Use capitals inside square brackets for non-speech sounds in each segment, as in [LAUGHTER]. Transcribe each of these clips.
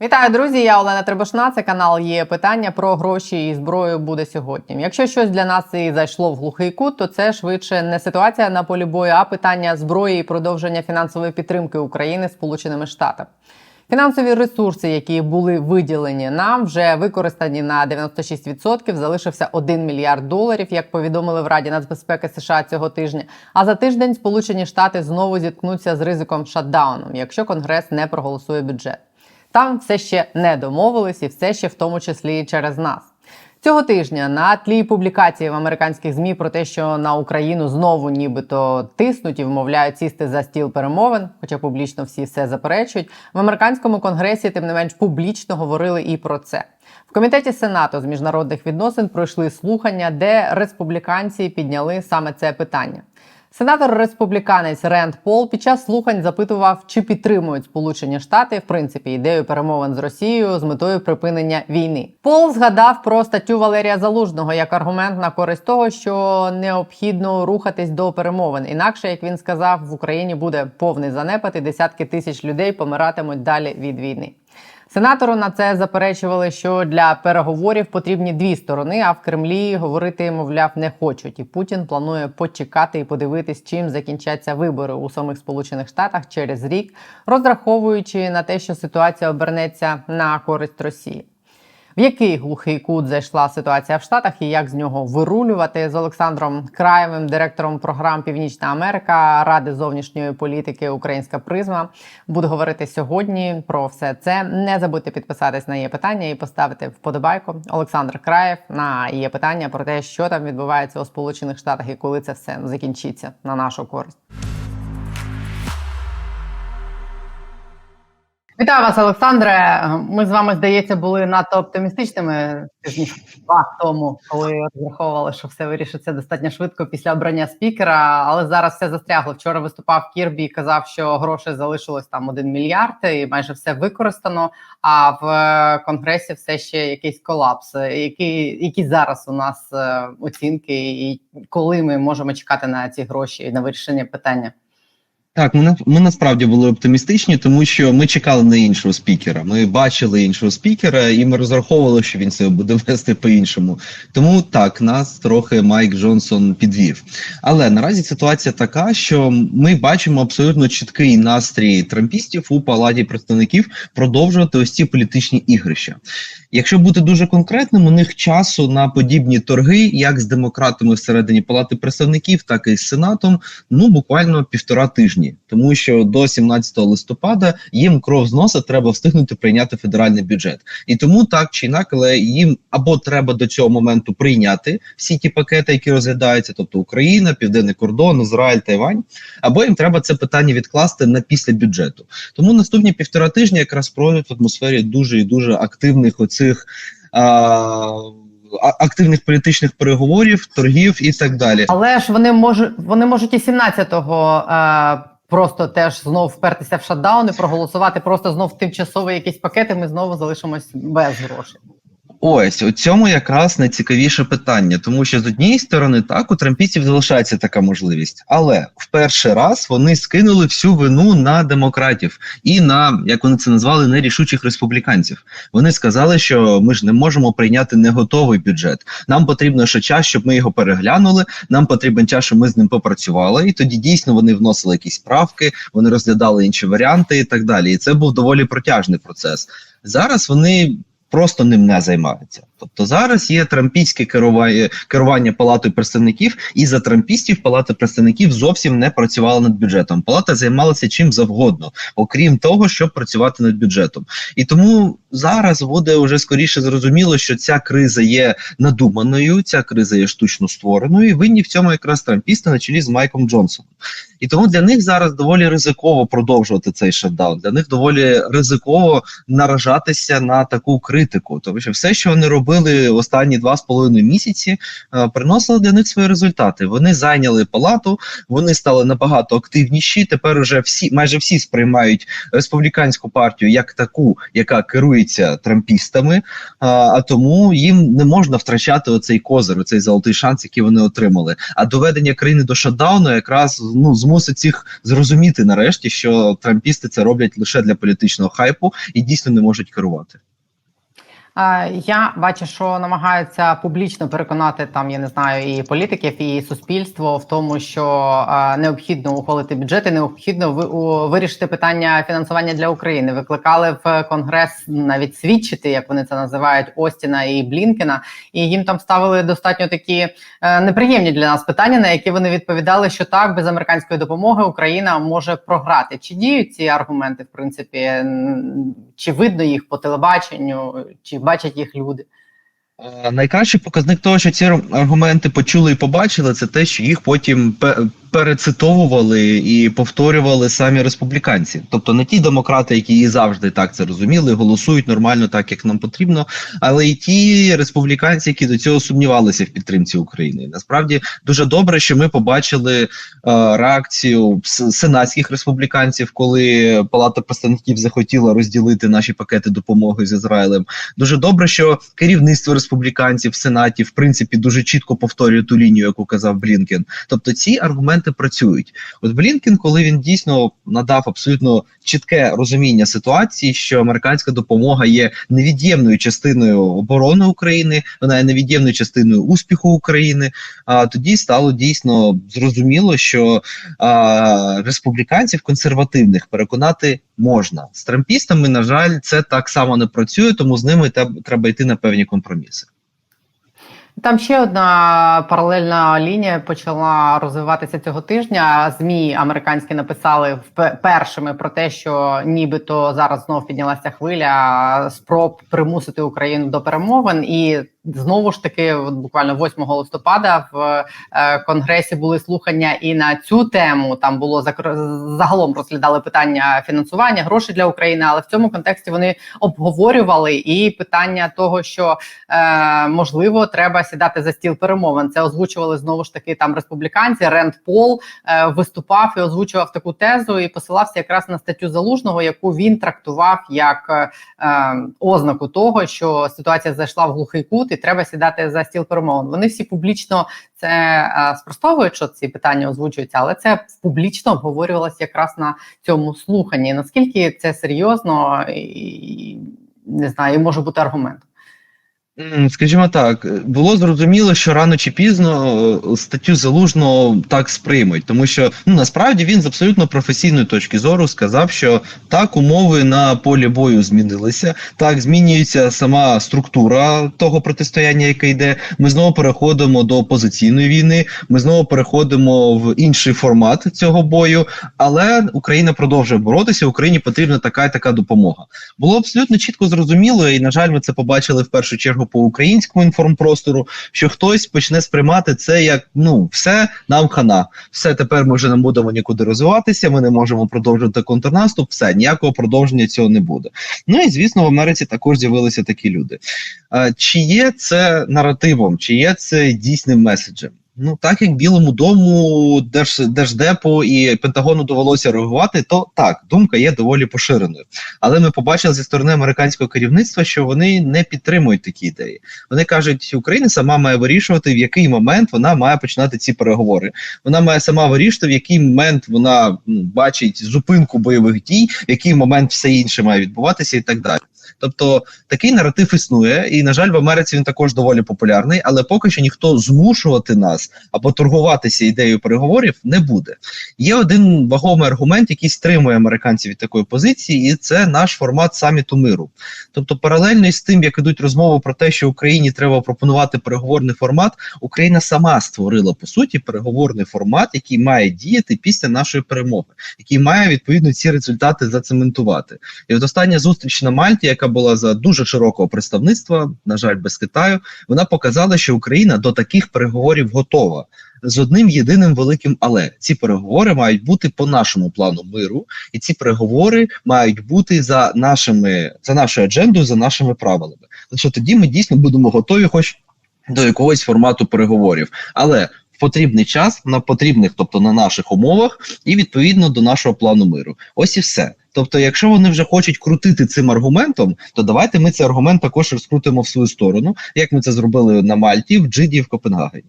Вітаю, друзі! Я Олена Требушна. Це канал є питання про гроші і зброю буде сьогодні. Якщо щось для нас і зайшло в глухий кут, то це швидше не ситуація на полі бою, а питання зброї і продовження фінансової підтримки України Сполученими Штатами. Фінансові ресурси, які були виділені нам, вже використані на 96%, Залишився 1 мільярд доларів, як повідомили в Раді нацбезпеки США цього тижня. А за тиждень Сполучені Штати знову зіткнуться з ризиком шатдауну, якщо Конгрес не проголосує бюджет. Там все ще не домовились і все ще в тому числі через нас. Цього тижня на тлі публікації в американських змі про те, що на Україну знову нібито тиснуть і вмовляють сісти за стіл перемовин, хоча публічно всі все заперечують. В американському конгресі, тим не менш, публічно говорили і про це. В комітеті Сенату з міжнародних відносин пройшли слухання, де республіканці підняли саме це питання. Сенатор республіканець Ренд Пол під час слухань запитував, чи підтримують Сполучені Штати в принципі ідею перемовин з Росією з метою припинення війни. Пол згадав про статтю Валерія Залужного як аргумент на користь того, що необхідно рухатись до перемовин. Інакше, як він сказав, в Україні буде повний занепад і десятки тисяч людей помиратимуть далі від війни. Сенатору на це заперечували, що для переговорів потрібні дві сторони, а в Кремлі говорити, мовляв, не хочуть. І Путін планує почекати і подивитись, чим закінчаться вибори у самих Сполучених Штатах через рік, розраховуючи на те, що ситуація обернеться на користь Росії. В який глухий кут зайшла ситуація в Штатах і як з нього вирулювати з Олександром Краєвим, директором програм Північна Америка Ради зовнішньої політики Українська Призма. Буду говорити сьогодні про все це. Не забудьте підписатись на є питання і поставити вподобайку. Олександр Краєв на є питання про те, що там відбувається у Сполучених Штатах і коли це все закінчиться на нашу користь. Вітаю вас, Олександре. Ми з вами, здається, були надто оптимістичними тижнів два тому, коли розраховували, що все вирішиться достатньо швидко після обрання спікера. Але зараз все застрягло. Вчора виступав Кірбі і казав, що грошей залишилось там один мільярд, і майже все використано. А в е, конгресі все ще якийсь колапс. Які, які зараз у нас е, оцінки, і коли ми можемо чекати на ці гроші і на вирішення питання? Так, ми ми насправді були оптимістичні, тому що ми чекали на іншого спікера. Ми бачили іншого спікера, і ми розраховували, що він себе буде [LAUGHS] вести по-іншому. Тому так, нас трохи Майк Джонсон підвів. Але наразі ситуація така, що ми бачимо абсолютно чіткий настрій трампістів у палаті представників продовжувати ось ці політичні ігрища. Якщо бути дуже конкретним, у них часу на подібні торги, як з демократами всередині палати представників, так і з сенатом, ну буквально півтора тижні, тому що до 17 листопада їм кров з носа треба встигнути прийняти федеральний бюджет, і тому так чи інакше, але їм або треба до цього моменту прийняти всі ті пакети, які розглядаються, тобто Україна, Південний кордон, Ізраїль, Тайвань, або їм треба це питання відкласти на після бюджету. Тому наступні півтора тижні якраз пройдуть в атмосфері дуже і дуже активних оцих. А, а- активних політичних переговорів, торгів і так далі. Але ж вони можуть вони можуть і 17-го е, просто теж знов впертися в шатдаун і проголосувати просто знов тимчасовий якісь пакети. ми знову залишимось без грошей. Ось у цьому якраз найцікавіше питання, тому що з однієї сторони, так у трампістів залишається така можливість, але в перший раз вони скинули всю вину на демократів і на як вони це назвали нерішучих республіканців. Вони сказали, що ми ж не можемо прийняти неготовий бюджет. Нам потрібно ще час, щоб ми його переглянули. Нам потрібен час, щоб ми з ним попрацювали. І тоді дійсно вони вносили якісь правки, вони розглядали інші варіанти і так далі. І це був доволі протяжний процес. Зараз вони просто ним не займаються. Тобто зараз є трампійське керування, керування палатою представників, і за трампістів палата представників зовсім не працювала над бюджетом. Палата займалася чим завгодно, окрім того, щоб працювати над бюджетом. І тому зараз буде вже скоріше зрозуміло, що ця криза є надуманою, ця криза є штучно створеною. і Винні в цьому якраз трампісти на чолі з Майком Джонсоном. І тому для них зараз доволі ризиково продовжувати цей шатдаун. Для них доволі ризиково наражатися на таку критику. Тому що все, що вони робили останні два з половиною місяці, е, приносило для них свої результати. Вони зайняли палату, вони стали набагато активніші. Тепер уже всі майже всі сприймають республіканську партію як таку, яка керує керується трампістами, а, а тому їм не можна втрачати оцей козир, оцей золотий шанс, який вони отримали. А доведення країни до шатдауну якраз ну змусить їх зрозуміти нарешті, що трампісти це роблять лише для політичного хайпу і дійсно не можуть керувати. Я бачу, що намагаються публічно переконати там, я не знаю, і політиків, і суспільство в тому, що необхідно ухвалити бюджети, необхідно ви- вирішити питання фінансування для України. Викликали в конгрес навіть свідчити, як вони це називають, Остіна і Блінкена, і їм там ставили достатньо такі е, неприємні для нас питання, на які вони відповідали, що так без американської допомоги Україна може програти. Чи діють ці аргументи, в принципі, чи видно їх по телебаченню, чи бачать їх люди? Е, Найкращий показник того, що ці аргументи почули і побачили, це те, що їх потім перецитовували і повторювали самі республіканці. Тобто не ті демократи, які і завжди так це розуміли, голосують нормально, так як нам потрібно, але й ті республіканці, які до цього сумнівалися в підтримці України. Насправді дуже добре, що ми побачили е, реакцію сенатських республіканців, коли Палата представників захотіла розділити наші пакети допомоги з Ізраїлем. Дуже добре, що керівництво республіканців в сенаті в принципі дуже чітко повторює ту лінію, яку казав Блінкен. Тобто ці аргументи працюють. От Блінкен, коли він дійсно надав абсолютно чітке розуміння ситуації, що американська допомога є невід'ємною частиною оборони України, вона є невід'ємною частиною успіху України. А тоді стало дійсно зрозуміло, що а, республіканців консервативних переконати можна з трампістами. На жаль, це так само не працює, тому з ними треба йти на певні компроміси. Там ще одна паралельна лінія почала розвиватися цього тижня. Змі американські написали першими про те, що нібито зараз знов піднялася хвиля спроб примусити Україну до перемовин, і знову ж таки, буквально 8 листопада в е, конгресі були слухання і на цю тему. Там було загалом розглядали питання фінансування грошей для України, але в цьому контексті вони обговорювали і питання того, що е, можливо треба сідати за стіл перемовин. Це озвучували знову ж таки там республіканці. Ренд Пол е, виступав і озвучував таку тезу і посилався якраз на статтю залужного, яку він трактував як е, е, ознаку того, що ситуація зайшла в глухий кут, і треба сідати за стіл перемовин. Вони всі публічно це е, спростовують, що ці питання озвучуються, але це публічно обговорювалося якраз на цьому слуханні. Наскільки це серйозно і не знаю, може бути аргумент. Скажімо так, було зрозуміло, що рано чи пізно е, статтю залужного так сприймуть, тому що ну насправді він з абсолютно професійної точки зору сказав, що так умови на полі бою змінилися, так змінюється сама структура того протистояння, яке йде. Ми знову переходимо до позиційної війни. Ми знову переходимо в інший формат цього бою. Але Україна продовжує боротися. Україні потрібна така і така допомога. Було абсолютно чітко зрозуміло, і на жаль, ми це побачили в першу чергу по українському інформпростору, що хтось почне сприймати це як ну все нам хана. Все тепер ми вже не будемо нікуди розвиватися. Ми не можемо продовжувати контрнаступ. Все ніякого продовження цього не буде. Ну і звісно, в Америці також з'явилися такі люди. Чи є це наративом, чи є це дійсним меседжем? Ну, так як Білому дому, Держ, Держдепу і Пентагону довелося реагувати, то так, думка є доволі поширеною. Але ми побачили зі сторони американського керівництва, що вони не підтримують такі ідеї. Вони кажуть, Україна сама має вирішувати, в який момент вона має починати ці переговори. Вона має сама вирішити, в який момент вона бачить зупинку бойових дій, в який момент все інше має відбуватися, і так далі. Тобто такий наратив існує, і на жаль, в Америці він також доволі популярний, але поки що ніхто змушувати нас або торгуватися ідеєю переговорів не буде. Є один вагомий аргумент, який стримує американців від такої позиції, і це наш формат саміту миру. Тобто, паралельно із тим, як ідуть розмови про те, що Україні треба пропонувати переговорний формат, Україна сама створила по суті переговорний формат, який має діяти після нашої перемоги, який має відповідно ці результати зацементувати. І от остання зустріч на Мальті, яка була за дуже широкого представництва, на жаль, без Китаю, вона показала, що Україна до таких переговорів готова. З одним єдиним великим але ці переговори мають бути по нашому плану миру, і ці переговори мають бути за нашими за нашою аджендою, за нашими правилами. Лише тоді ми дійсно будемо готові, хоч до якогось формату переговорів. Але потрібний час, на потрібних, тобто на наших умовах, і відповідно до нашого плану миру. Ось і все. Тобто, якщо вони вже хочуть крутити цим аргументом, то давайте ми цей аргумент також розкрутимо в свою сторону, як ми це зробили на Мальті, в Джиді, в Копенгагені.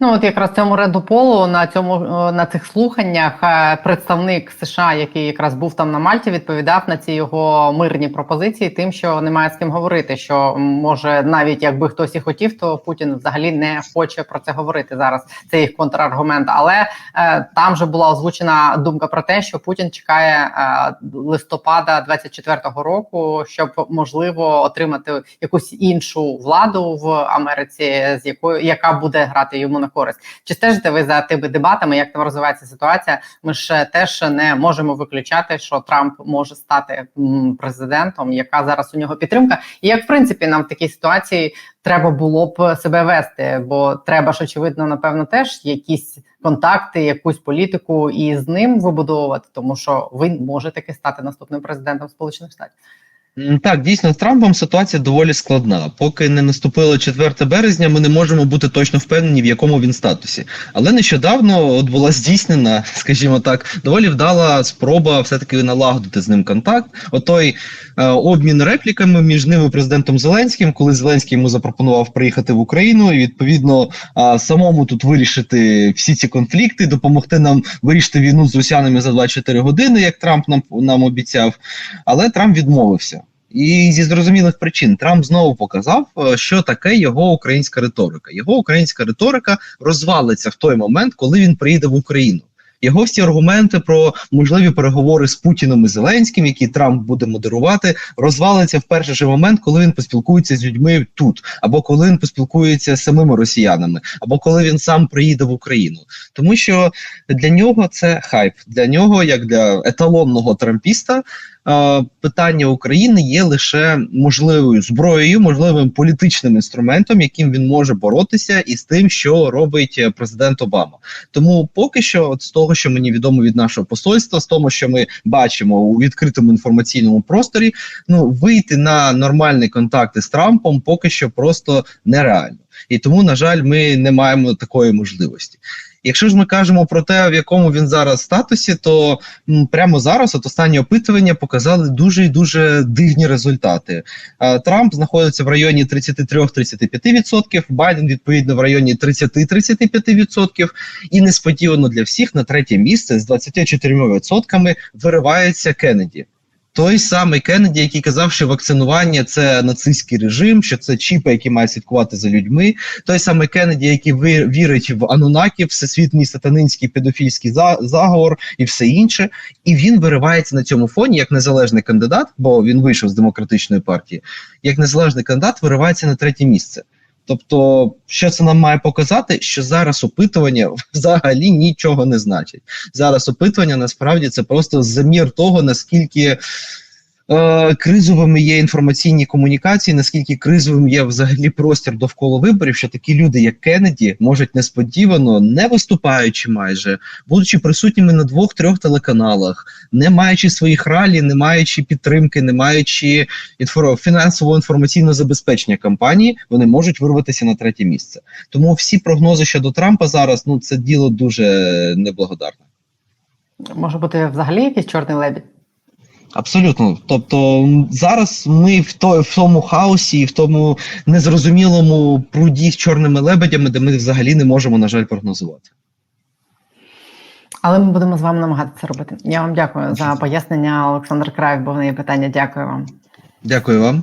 Ну от якраз цьому реду полу на цьому е, на цих слуханнях е, представник США, який якраз був там на Мальті, відповідав на ці його мирні пропозиції, тим, що немає з ким говорити. Що може, навіть якби хтось і хотів, то Путін взагалі не хоче про це говорити зараз. Це їх контраргумент. Але е, там же була озвучена думка про те, що Путін чекає е, листопада 24-го року, щоб можливо отримати якусь іншу владу в Америці, з якою яка буде грати йому на користь. Чи стежите ви за тими дебатами? Як там розвивається ситуація? Ми ж е, теж не можемо виключати, що Трамп може стати президентом, яка зараз у нього підтримка, і як в принципі нам в такій ситуації треба було б себе вести, бо треба ж очевидно, напевно, теж якісь контакти, якусь політику і з ним вибудовувати, тому що ви можете таки стати наступним президентом Сполучених Штатів. Так, дійсно, з Трампом ситуація доволі складна. Поки не наступило 4 березня, ми не можемо бути точно впевнені, в якому він статусі. Але нещодавно от була здійснена, [LAUGHS] скажімо так, доволі вдала спроба все-таки налагодити з ним контакт. Отой е, обмін репліками між ним і президентом Зеленським, коли Зеленський йому запропонував приїхати в Україну і відповідно е, самому тут вирішити всі ці конфлікти, допомогти нам вирішити війну з росіянами за 24 години, як Трамп нам, нам обіцяв. Але Трамп відмовився. І зі зрозумілих причин Трамп знову показав, е, що таке його українська риторика. Його українська риторика розвалиться в той момент, коли він приїде в Україну. Його всі аргументи про можливі переговори з Путіним і Зеленським, які Трамп буде модерувати, розвалиться в перший же момент, коли він поспілкується з людьми тут, або коли він поспілкується з самими росіянами, або коли він сам приїде в Україну. Тому що для нього це хайп. Для нього, як для еталонного трампіста, питання України є лише можливою зброєю, можливим політичним інструментом, яким він може боротися із тим, що робить е, президент Обама. Тому поки що, от з того, що мені відомо від нашого посольства, з того, що ми бачимо у відкритому інформаційному просторі, ну вийти на нормальні контакти з Трампом поки що просто нереально. І тому, на жаль, ми не маємо такої можливості. Якщо ж ми кажемо про те, в якому він зараз статусі, то прямо зараз от останні опитування показали дуже і дуже дивні результати. Трамп знаходиться в районі 33-35%, Байден відповідно в районі 30-35%, і несподівано для всіх на третє місце з 24% виривається Кеннеді. Той самий Кеннеді, який казав, що вакцинування це нацистський режим, що це чіпи, які мають слідкувати за людьми. Той самий Кеннеді, який вірить в Анунаків, всесвітній сатанинський педофільський заговор і все інше. І він виривається на цьому фоні як незалежний кандидат, бо він вийшов з демократичної партії, як незалежний кандидат виривається на третє місце. Тобто, що це нам має показати, що зараз опитування [LAUGHS] взагалі нічого не значить. Зараз опитування насправді це просто замір того, наскільки е, кризовими є інформаційні комунікації, наскільки кризовим є взагалі простір довкола виборів, що такі люди, як Кеннеді, можуть несподівано, не виступаючи майже, будучи присутніми на двох-трьох телеканалах, не маючи своїх ралі, не маючи підтримки, не маючи фінансового інформаційного забезпечення кампанії, вони можуть вирватися на третє місце. Тому всі прогнози щодо Трампа зараз ну це діло дуже неблагодарне. Може бути взагалі якийсь чорний лебідь? Абсолютно. Тобто зараз ми в, то, в тому хаосі, в тому незрозумілому пруді з чорними лебедями, де ми взагалі не можемо, на жаль, прогнозувати. Але ми будемо з вами намагатися робити. Я вам дякую за пояснення. Олександр Краєв, був є питання. Дякую вам. Дякую вам.